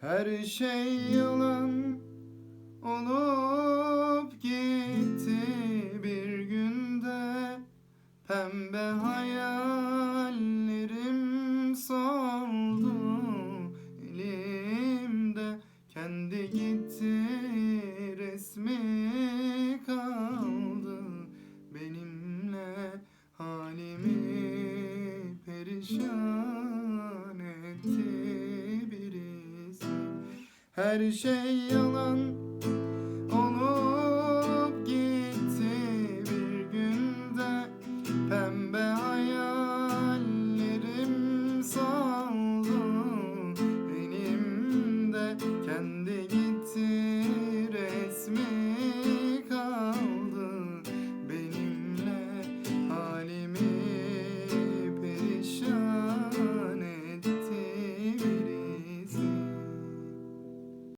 Her şey yalan olup gitti bir günde. Pembe hayallerim soldu elimde. Kendi gitti resmi kaldı benimle. Halimi perişan Her şey yalan olup gitti bir günde. Pembe hayallerim saldı benim de. Kendi